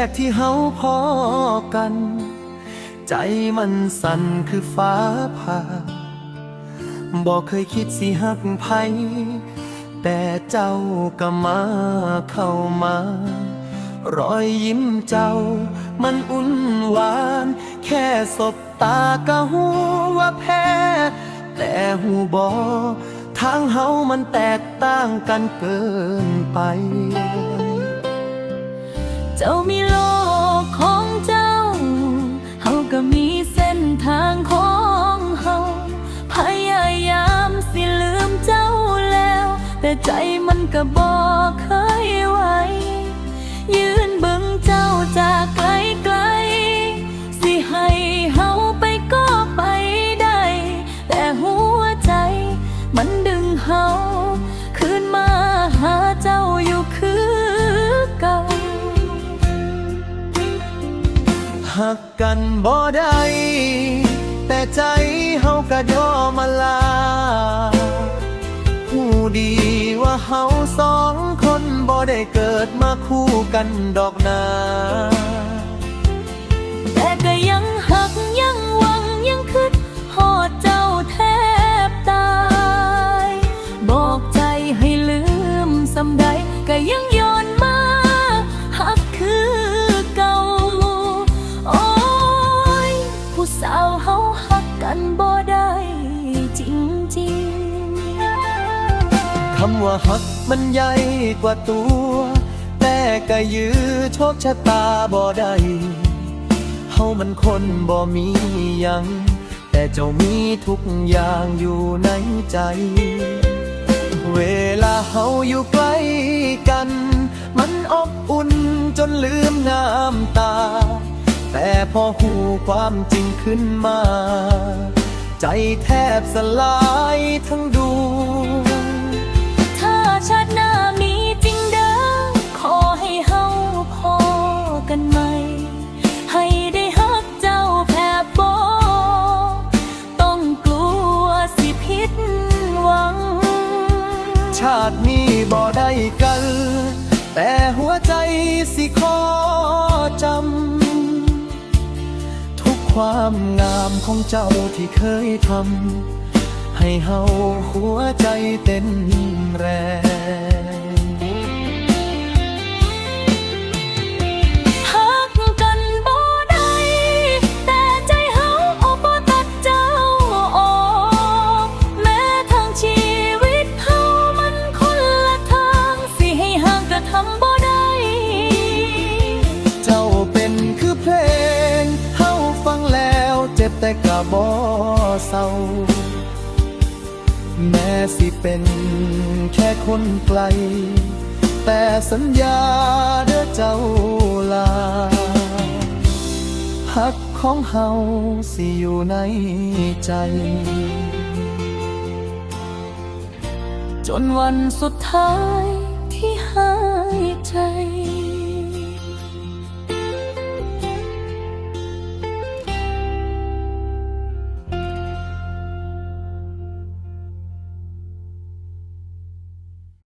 แรกที่เฮาพอกัน ใจมันสั่นคือฟ้าผ่าบอกเคยคิดสิหักไผแต่เจ้าก็มาเข้ามา รอยยิ้มเจ้า มันอุ่นหวาน แค่สบตาก็หูว่าแพ้ แต่หูบอทางเฮามันแตกต่างกันเกินไป เจ้ามีโลกของเจ้า เฮาก็มีเส้นทางของเฮา พยายามสิลืมเจ้าแล้ว แต่ใจมันก็บอกเคยไว้ ยืนเบิ่งเจ้าจากไกล หักกันบ่ได้แต่ใจเฮาก็ยอมมาลาหูดีว่าเฮาสองคนบ่ได้เกิดมาคู่กันดอกนาำว่าหักมันใหญ่กว่าตัว แต่ก็ยื้อโชคชะตาบ่ได้เฮามันคนบ่มียัง แต่เจ้ามีทุกอย่างอยู่ในใจ เวลาเฮาอยู่ใกล้กัน มันอบอุ่นจนลืมน้ำตา แต่พอหูความจริงขึ้นมา ใจแทบสลายทั้งดว กันใหม่ให้ได้ฮักเจ้าแผ่บอต้องกลัวสิผิดหวัง ชาตินี้บ่ได้กัน แต่หัวใจสิขอจำ ทุกความงามของเจ้าที่เคยทำ ให้เฮาหัวใจเต้นแรง บแต่กเศร้า แม้สิเป็นแค่คนไกล แต่สัญญาเด้อเจ้าลาหักของเฮาสิอยู่ในใจ จนวันสุดท้ายที่หายใจ